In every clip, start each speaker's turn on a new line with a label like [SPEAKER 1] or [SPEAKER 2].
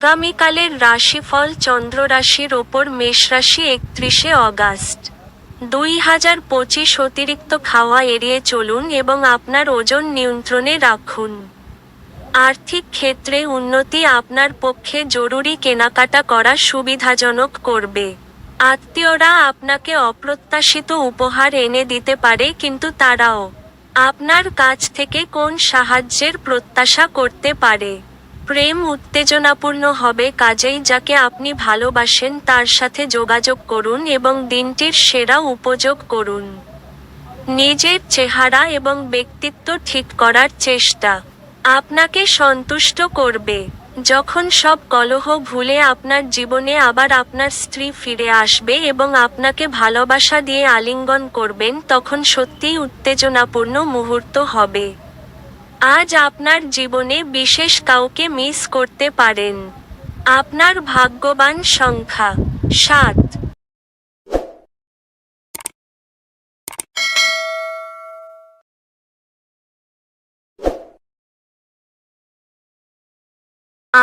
[SPEAKER 1] আগামীকালের রাশিফল চন্দ্র রাশির ওপর মেষ রাশি একত্রিশে অগাস্ট। দুই হাজার পঁচিশ অতিরিক্ত খাওয়া এড়িয়ে চলুন এবং আপনার ওজন নিয়ন্ত্রণে রাখুন। আর্থিক ক্ষেত্রে উন্নতি আপনার পক্ষে জরুরি কেনাকাটা করা সুবিধাজনক করবে। আত্মীয়রা আপনাকে অপ্রত্যাশিত উপহার এনে দিতে পারে, কিন্তু তারাও আপনার কাছ থেকে কোন সাহায্যের প্রত্যাশা করতে পারে। প্রেম উত্তেজনাপূর্ণ হবে কাজেই যাকে আপনি ভালোবাসেন তার সাথে যোগাযোগ করুন এবং দিনটির সেরা উপযোগ করুন। নিজের চেহারা এবং ব্যক্তিত্ব ঠিক করার চেষ্টা আপনাকে সন্তুষ্ট করবে। যখন সব কলহ ভুলে আপনার জীবনে আবার আপনার স্ত্রী ফিরে আসবে এবং আপনাকে ভালোবাসা দিয়ে আলিঙ্গন করবেন, তখন সত্যিই উত্তেজনাপূর্ণ মুহূর্ত হবে। আজ আপনার জীবনে বিশেষ কাউকে মিস করতে পারেন। আপনার ভাগ্যবান সংখ্যা সাত।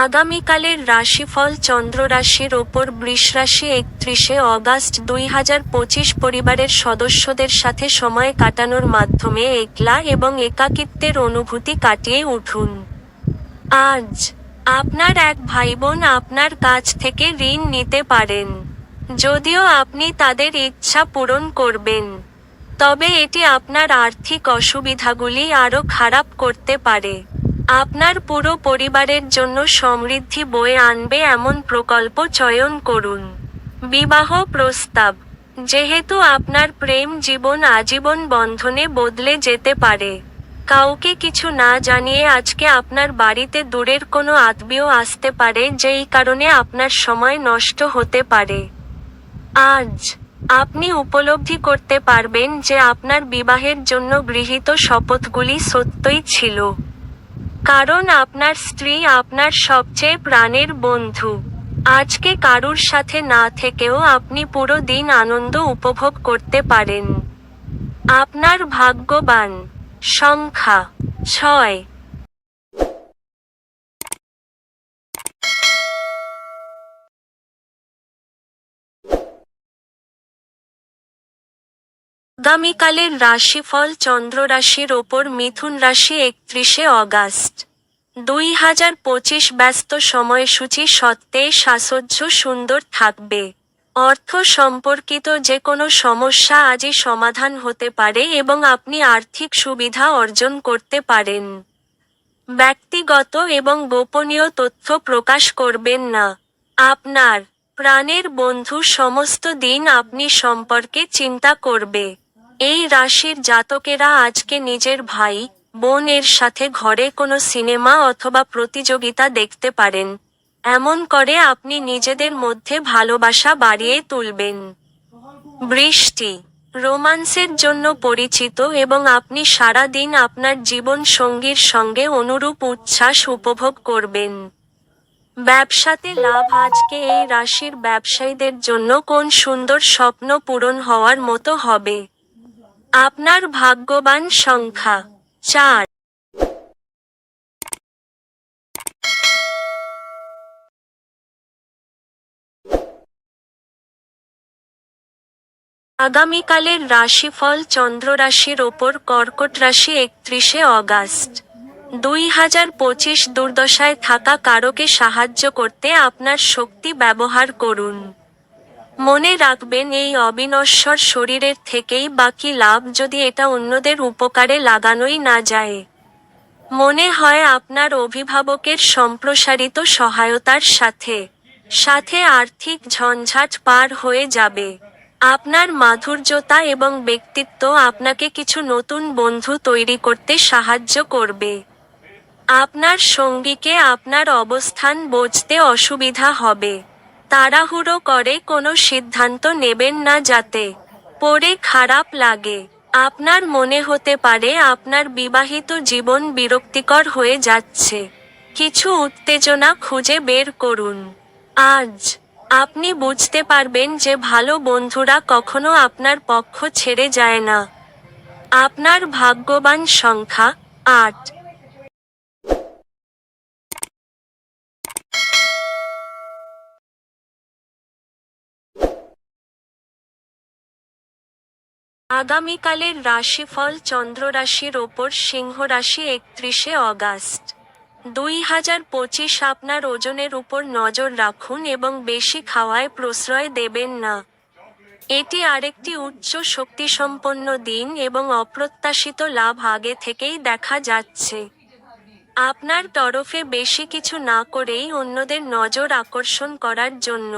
[SPEAKER 1] আগামীকালের রাশিফল চন্দ্র রাশির ওপর বৃষ রাশি একত্রিশে অগাস্ট দুই হাজার পঁচিশ পরিবারের সদস্যদের সাথে সময় কাটানোর মাধ্যমে একলা এবং একাকিত্বের অনুভূতি কাটিয়ে উঠুন। আজ আপনার এক ভাইবোন আপনার কাছ থেকে ঋণ নিতে পারেন। যদিও আপনি তাদের ইচ্ছা পূরণ করবেন, তবে এটি আপনার আর্থিক অসুবিধাগুলি আরও খারাপ করতে পারে। আপনার পুরো পরিবারের জন্য সমৃদ্ধি বয়ে আনবে এমন প্রকল্প চয়ন করুন। বিবাহ প্রস্তাব। যেহেতু আপনার প্রেম জীবন আজীবন বন্ধনে বদলে যেতে পারে। কাউকে কিছু না জানিয়ে আজকে আপনার বাড়িতে দূরের কোনো আত্মীয় আসতে পারে, যেই কারণে আপনার সময় নষ্ট হতে পারে। আজ আপনি উপলব্ধি করতে পারবেন যে আপনার বিবাহের জন্য গৃহীত শপথগুলি সত্যই ছিল। কারণ আপনার স্ত্রী আপনার সবচেয়ে প্রাণের বন্ধু। আজকে কারুর সাথে না থেকেও আপনি পুরো দিন আনন্দ উপভোগ করতে পারেন। আপনার ভাগ্যবান। সংখ্যা, ছয়। আগামীকালের রাশিফল চন্দ্র রাশির ওপর মিথুন রাশি একত্রিশে অগাস্ট। দুই হাজার পঁচিশ ব্যস্ত সময়সূচি সত্ত্বে সাসহ্য সুন্দর থাকবে। অর্থ সম্পর্কিত যে কোনো সমস্যা আজই সমাধান হতে পারে এবং আপনি আর্থিক সুবিধা অর্জন করতে পারেন। ব্যক্তিগত এবং গোপনীয় তথ্য প্রকাশ করবেন না। আপনার, প্রাণের বন্ধু সমস্ত দিন আপনি সম্পর্কে চিন্তা করবে। এই রাশির জাতকেরা আজকে নিজের ভাই বোন এর সাথে ঘরে কোনো সিনেমা অথবা প্রতিযোগিতা দেখতে পারেন। এমন করে আপনি নিজেদের মধ্যে ভালোবাসা বাড়িয়ে তুলবেন। বৃষ্টি, রোমান্সের জন্য পরিচিত এবং আপনি সারা দিন আপনার জীবন সঙ্গীর সঙ্গে অনুরূপ উচ্ছ্বাস উপভোগ করবেন। ব্যবসাতে লাভ, আজকে এই রাশির ব্যবসায়ীদের জন্য কোন সুন্দর স্বপ্ন পূরণ হওয়ার মতো হবে? আপনার ভাগ্যবান সংখ্যা, চার। আগামীকালের রাশিফল চন্দ্র রাশির ওপর কর্কট রাশি একত্রিশে অগাস্ট। দুই হাজার পঁচিশ দুর্দশায় থাকা কারোকে সাহায্য করতে আপনার শক্তি ব্যবহার করুন। মনে রাখবেন, এই অবিনশ্বর শরীরের থেকেই বাকি লাভ যদি এটা অন্যদের উপকারে লাগানোই না যায়। মনে হয় আপনার অভিভাবকের সম্প্রসারিত সহায়তার সাথে সাথে আর্থিক ঝঞ্ঝাট পার হয়ে যাবে। আপনার মাধুর্যতা এবং ব্যক্তিত্ব আপনাকে কিছু নতুন বন্ধু তৈরি করতে সাহায্য করবে। আপনার সঙ্গীকে আপনার অবস্থান বুঝতে অসুবিধা হবে। তাড়াহুড়ো করে কোনো সিদ্ধান্ত নেবেন না যাতে পরে খারাপ লাগে। আপনার মনে হতে পারে আপনার বিবাহিত জীবন বিরক্তিকর হয়ে যাচ্ছে। কিছু উত্তেজনা খুঁজে বের করুন। আজ আপনি বুঝতে পারবেন যে ভালো বন্ধুরা কখনো আপনার পক্ষ ছেড়ে যায় না। আপনার ভাগ্যবান সংখ্যা আট। আগামীকালের রাশিফল চন্দ্র রাশির ওপর সিংহ রাশি একত্রিশে অগাস্ট। দুই হাজার পঁচিশ আপনার ওজনের উপর নজর রাখুন এবং বেশি খাওয়ায় প্রশ্রয় দেবেন না। এটি আরেকটি উচ্চ শক্তিসম্পন্ন দিন এবং অপ্রত্যাশিত লাভ আগে থেকেই দেখা যাচ্ছে। আপনার তরফে বেশি কিছু না করেই অন্যদের নজর আকর্ষণ করার জন্য।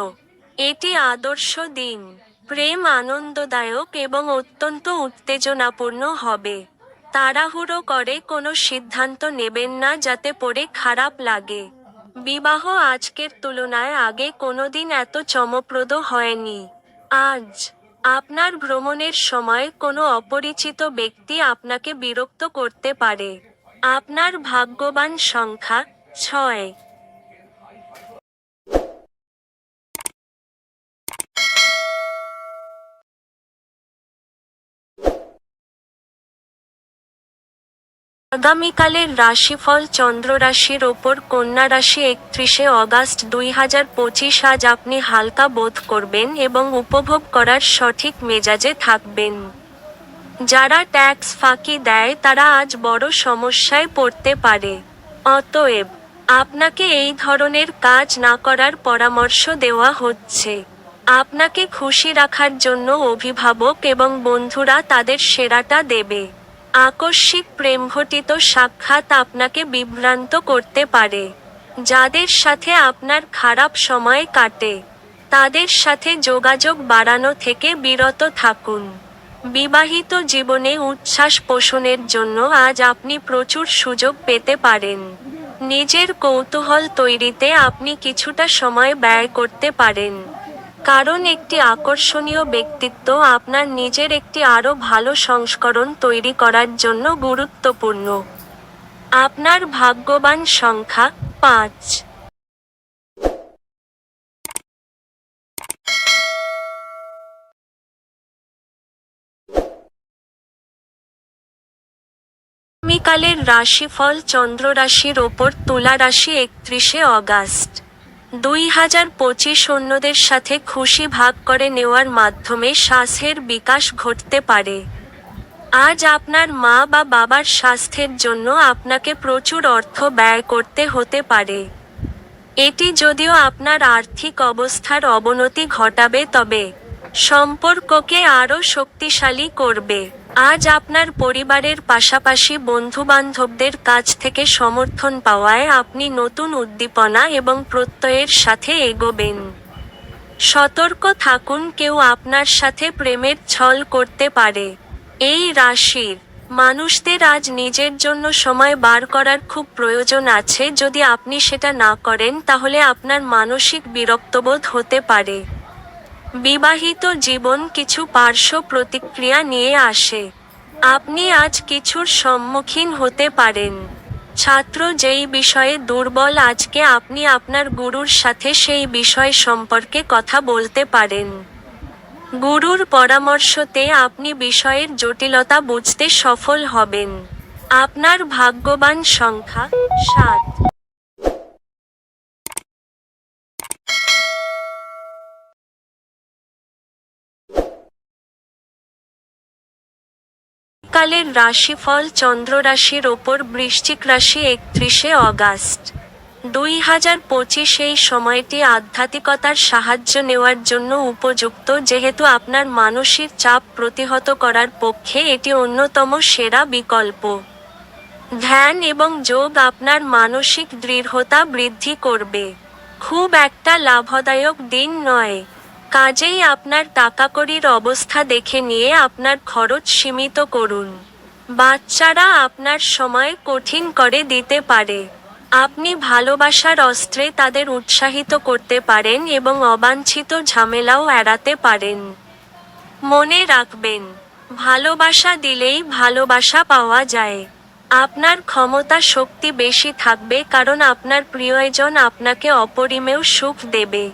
[SPEAKER 1] এটি আদর্শ দিন। প্রেম আনন্দদায়ক এবং অত্যন্ত উত্তেজনাপূর্ণ হবে। তাড়াহুড়ো করে কোনো সিদ্ধান্ত নেবেন না যাতে পরে খারাপ লাগে। বিবাহ আজকের তুলনায় আগে কোনোদিন এত চমপ্রদ হয়নি। আজ আপনার ভ্রমণের সময় কোনো অপরিচিত ব্যক্তি আপনাকে বিরক্ত করতে পারে। আপনার ভাগ্যবান সংখ্যা ছয়। আগামীকালের রাশিফল চন্দ্র রাশির ওপর কন্যা রাশি একত্রিশে অগাস্ট দুই হাজার পঁচিশ আজ আপনি হালকা বোধ করবেন এবং উপভোগ করার সঠিক মেজাজে থাকবেন। যারা ট্যাক্স ফাঁকি দেয়, তারা আজ বড় সমস্যায় পড়তে পারে। অতএব, আপনাকে এই ধরনের কাজ না করার পরামর্শ দেওয়া হচ্ছে। আপনাকে খুশি রাখার জন্য অভিভাবক এবং বন্ধুরা তাদের সেরাটা দেবে। আকস্মিক প্রেমঘটিত সাক্ষাৎ আপনাকে বিভ্রান্ত করতে পারে। যাদের সাথে আপনার খারাপ সময় কাটে, তাদের সাথে যোগাযোগ বাড়ানো থেকে বিরত থাকুন। বিবাহিত জীবনে উচ্ছ্বাস পোষণের জন্য আজ আপনি প্রচুর সুযোগ পেতে পারেন। নিজের কৌতূহল তৈরিতে আপনি কিছুটা সময় ব্যয় করতে পারেন। কারণ একটি আকর্ষণীয় ব্যক্তিত্ব আপনার নিজের একটি আরও ভালো সংস্করণ তৈরি করার জন্য গুরুত্বপূর্ণ। আপনার ভাগ্যবান সংখ্যা পাঁচ। আগামীকালের রাশিফল চন্দ্র রাশির ওপর তুলা রাশি একত্রিশে অগাস্ট। দুই হাজার পঁচিশ অন্যদের সাথে খুশি ভাগ করে নেওয়ার মাধ্যমে শ্বাসের বিকাশ ঘটতে পারে। আজ আপনার মা বা বাবার স্বাস্থ্যের জন্য আপনাকে প্রচুর অর্থ ব্যয় করতে হতে পারে। এটি যদিও আপনার আর্থিক অবস্থার অবনতি ঘটাবে, তবে সম্পর্ককে আরও শক্তিশালী করবে। আজ আপনার পরিবারের পাশাপাশি বন্ধুবান্ধবদের কাছ থেকে সমর্থন পাওয়ায় আপনি নতুন উদ্দীপনা এবং প্রত্যয়ের সাথে এগোবেন। সতর্ক থাকুন, কেউ আপনার সাথে প্রেমের ছল করতে পারে। এই রাশির মানুষদের আজ নিজের জন্য সময় বার করার খুব প্রয়োজন আছে। যদি আপনি সেটা না করেন, তাহলে আপনার মানসিক বিরক্তবোধ হতে পারে। বিবাহিত জীবন কিছু পার্শ্ব প্রতিক্রিয়া নিয়ে আসে। আপনি আজ কিছুর সম্মুখীন হতে পারেন। ছাত্র যেই বিষয়ে দুর্বল আজকে আপনি আপনার গুরুর সাথে সেই বিষয় সম্পর্কে কথা বলতে পারেন। গুরুর পরামর্শতে আপনি বিষয়ের জটিলতা বুঝতে সফল হবেন। আপনার ভাগ্যবান সংখ্যা সাত। কালের রাশিফল চন্দ্র রাশির ওপর বৃশ্চিক রাশি একত্রিশে অগাস্ট। দুই হাজার পঁচিশ এই সময়টি আধ্যাত্মিকতার সাহায্য নেওয়ার জন্য উপযুক্ত, যেহেতু আপনার মানসিক চাপ প্রতিহত করার পক্ষে এটি অন্যতম সেরা বিকল্প। ধ্যান এবং যোগ আপনার মানসিক দৃঢ়তা বৃদ্ধি করবে। খুব একটা লাভদায়ক দিন নয়। কাজেই আপনার টাকাকড়ির অবস্থা দেখে নিয়ে আপনার খরচ সীমিত করুন। বাচ্চারা আপনার সময় কঠিন করে দিতে পারে। আপনি ভালোবাসার অস্ত্রে তাদের উৎসাহিত করতে পারেন এবং অবাঞ্ছিত ঝামেলাও এড়াতে পারেন। মনে রাখবেন, ভালোবাসা দিলেই ভালোবাসা পাওয়া যায়। আপনার ক্ষমতা শক্তি বেশি থাকবে কারণ আপনার প্রিয়জন আপনাকে অপরিমেয় সুখ দেবে।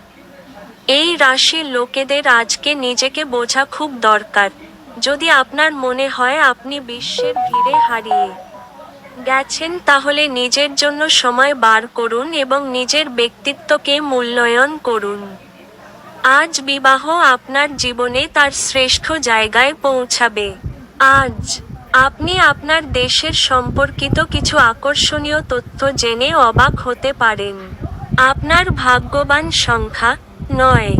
[SPEAKER 1] এই রাশির লোকেদের আজকে নিজেকে বোঝা খুব দরকার। যদি আপনার মনে হয় আপনি বিশ্বের ভিড়ে হারিয়ে গেছেন, তাহলে নিজের জন্য সময় বার করুন এবং নিজের ব্যক্তিত্বকে মূল্যায়ন করুন। আজ বিবাহ আপনার জীবনে তার শ্রেষ্ঠ জায়গায় পৌঁছাবে। আজ আপনি আপনার দেশের সম্পর্কিত কিছু আকর্ষণীয় তথ্য জেনে অবাক হতে পারেন। আপনার ভাগ্যবান সংখ্যা নয়।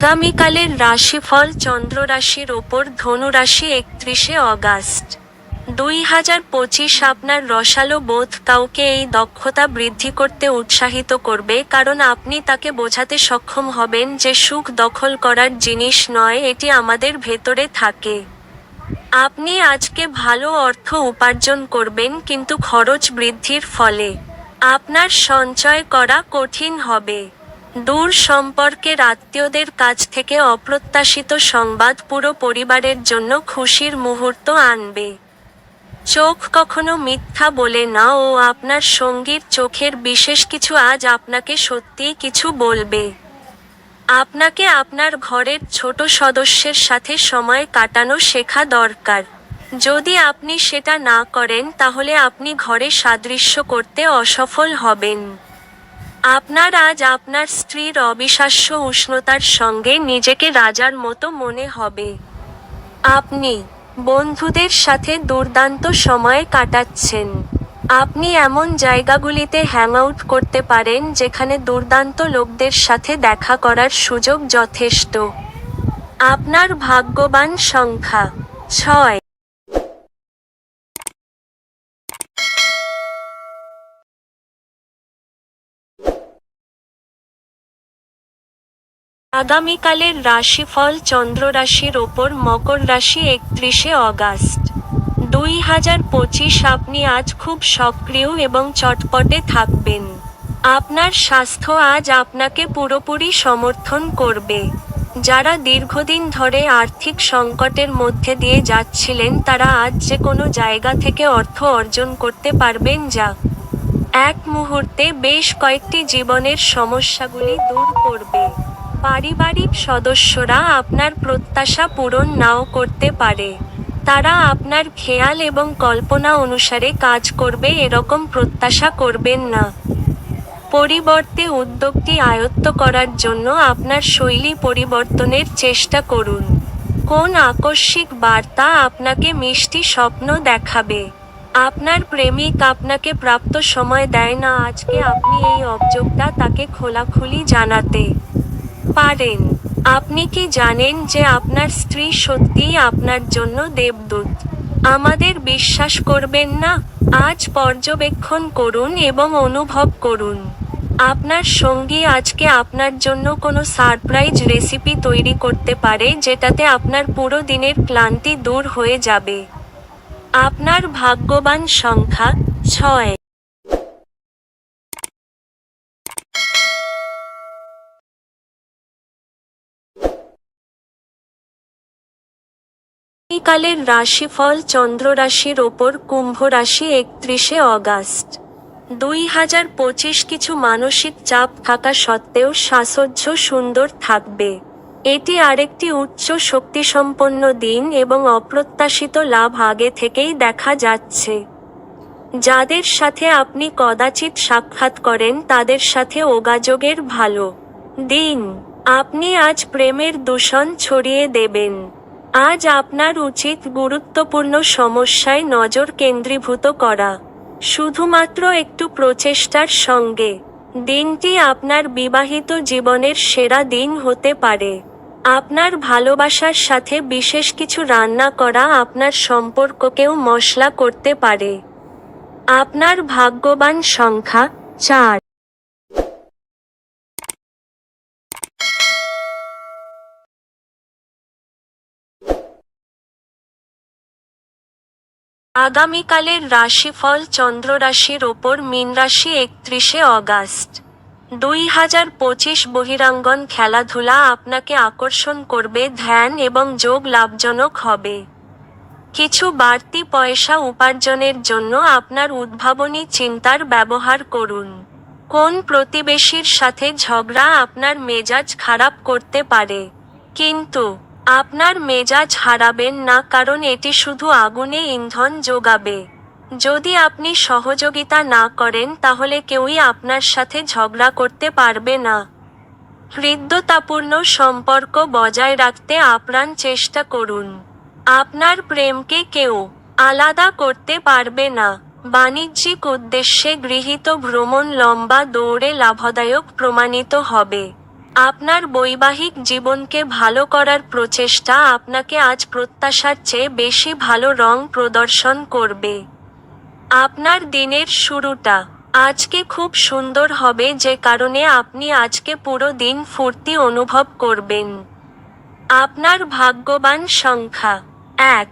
[SPEAKER 1] আগামীকালের রাশিফল চন্দ্র রাশির ওপর ধনু রাশি একত্রিশে অগাস্ট। দুই হাজার পঁচিশ আপনার রসালো বোধ কাউকে এই দক্ষতা বৃদ্ধি করতে উৎসাহিত করবে কারণ আপনি তাকে বোঝাতে সক্ষম হবেন যে সুখ দখল করার জিনিস নয়, এটি আমাদের ভেতরে থাকে। আপনি আজকে ভালো অর্থ উপার্জন করবেন, কিন্তু খরচ বৃদ্ধির ফলে। আপনার সঞ্চয় করা কঠিন হবে। দূর সম্পর্কের আত্মীয়দের কাছ থেকে অপ্রত্যাশিত সংবাদ পুরো পরিবারের জন্য খুশির মুহূর্ত আনবে। চোখ কখনো মিথ্যা বলে না, ও আপনার সঙ্গীর চোখের বিশেষ কিছু আজ আপনাকে সত্যিই কিছু বলবে। আপনাকে আপনার ঘরের ছোট সদস্যের সাথে সময় কাটানো শেখা দরকার। যদি আপনি সেটা না করেন, তাহলে আপনি ঘরে সাদৃশ্য করতে অসফল হবেন। আপনার আজ আপনার স্ত্রীর অবিশ্বাস্য উষ্ণতার সঙ্গে নিজেকে রাজার মতো মনে হবে। আপনি বন্ধুদের সাথে দুর্দান্ত সময় কাটাচ্ছেন। আপনি এমন জায়গাগুলিতে হ্যাংআউট করতে পারেন যেখানে দুর্দান্ত লোকদের সাথে দেখা করার সুযোগ যথেষ্ট। আপনার ভাগ্যবান সংখ্যা, ছয়। আগামীকালের রাশিফল চন্দ্র রাশির ওপর মকর রাশি একত্রিশে অগাস্ট। দুই হাজার পঁচিশ আপনি আজ খুব সক্রিয় এবং চটপটে থাকবেন। আপনার স্বাস্থ্য আজ আপনাকে পুরোপুরি সমর্থন করবে। যারা দীর্ঘদিন ধরে আর্থিক সংকটের মধ্যে দিয়ে যাচ্ছিলেন, তারা আজ যে কোনো জায়গা থেকে অর্থ অর্জন করতে পারবেন যা এক মুহূর্তে বেশ কয়েকটি জীবনের সমস্যাগুলি দূর করবে। পারিবারিক সদস্যরা আপনার প্রত্যাশা পূরণ নাও করতে পারে। তারা আপনার খেয়াল এবং কল্পনা অনুসারে কাজ করবে, এরকম প্রত্যাশা করবেন না। পরিবর্তে উদ্যোগটি আয়ত্ত করার জন্য আপনার শৈলী পরিবর্তনের চেষ্টা করুন। কোন আকস্মিক বার্তা আপনাকে মিষ্টি স্বপ্ন দেখাবে? আপনার প্রেমিক আপনাকে প্রাপ্ত সময় দেয় না, আজকে আপনি এই অবযোগটা তাকে খোলাখুলি জানাতে পারেন। আপনি কি জানেন যে আপনার স্ত্রী সত্যিই আপনার জন্য দেবদূত? আমাদের বিশ্বাস করবেন না। আজ পর্যবেক্ষণ করুন এবং অনুভব করুন। আপনার সঙ্গী আজকে আপনার জন্য কোনো সারপ্রাইজ রেসিপি তৈরি করতে পারে যেটাতে আপনার পুরো দিনের ক্লান্তি দূর হয়ে যাবে। আপনার ভাগ্যবান সংখ্যা ছয়। কালের রাশিফল চন্দ্র রাশির ওপর কুম্ভ রাশি একত্রিশে অগাস্ট। দুই হাজার পঁচিশ কিছু মানসিক চাপ থাকা সত্ত্বেও সাসহ্য সুন্দর থাকবে। এটি আরেকটি উচ্চ শক্তিসম্পন্ন দিন এবং অপ্রত্যাশিত লাভ আগে থেকেই দেখা যাচ্ছে। যাদের সাথে আপনি কদাচিৎ সাক্ষাৎ করেন, তাদের সাথে যোগাযোগের ভালো দিন। আপনি আজ প্রেমের দূষণ ছড়িয়ে দেবেন। আজ আপনার উচিত গুরুত্বপূর্ণ সমস্যায় নজর কেন্দ্রীভূত করা। শুধুমাত্র একটু প্রচেষ্টার সঙ্গে। দিনটি আপনার বিবাহিত জীবনের সেরা দিন হতে পারে। আপনার ভালোবাসার সাথে বিশেষ কিছু রান্না করা আপনার সম্পর্ককেও মশলা করতে পারে। আপনার ভাগ্যবান সংখ্যা চার। আগামীকালের রাশিফল চন্দ্র রাশির ওপর মীন রাশি একত্রিশে অগাস্ট। দুই হাজার পঁচিশ বহিরাঙ্গন খেলাধুলা আপনাকে আকর্ষণ করবে, ধ্যান এবং যোগ লাভজনক হবে। কিছু বাড়তি পয়সা উপার্জনের জন্য আপনার উদ্ভাবনী চিন্তার ব্যবহার করুন। কোন প্রতিবেশীর সাথে ঝগড়া আপনার মেজাজ খারাপ করতে পারে? কিন্তু আপনার মেজাজ হারাবেন না, কারণ এটি শুধু আগুনে ইন্ধন যোগাবে। যদি আপনি সহযোগিতা না করেন, তাহলে কেউই আপনার সাথে ঝগড়া করতে পারবে না। হৃদ্যতাপূর্ণ সম্পর্ক বজায় রাখতে আপ্রাণ চেষ্টা করুন। আপনার প্রেমকে কেউ আলাদা করতে পারবে না। বাণিজ্যিক উদ্দেশ্যে গৃহীত ভ্রমণ লম্বা দৌড়ে লাভদায়ক প্রমাণিত হবে। আপনার বৈবাহিক জীবনকে ভালো করার প্রচেষ্টা আপনাকে আজ প্রত্যাশার চেয়ে বেশি ভালো রং প্রদর্শন করবে। আপনার দিনের শুরুটা আজকে খুব সুন্দর হবে যে কারণে আপনি আজকে পুরো দিন ফুর্তি অনুভব করবেন। আপনার ভাগ্যবান সংখ্যা এক।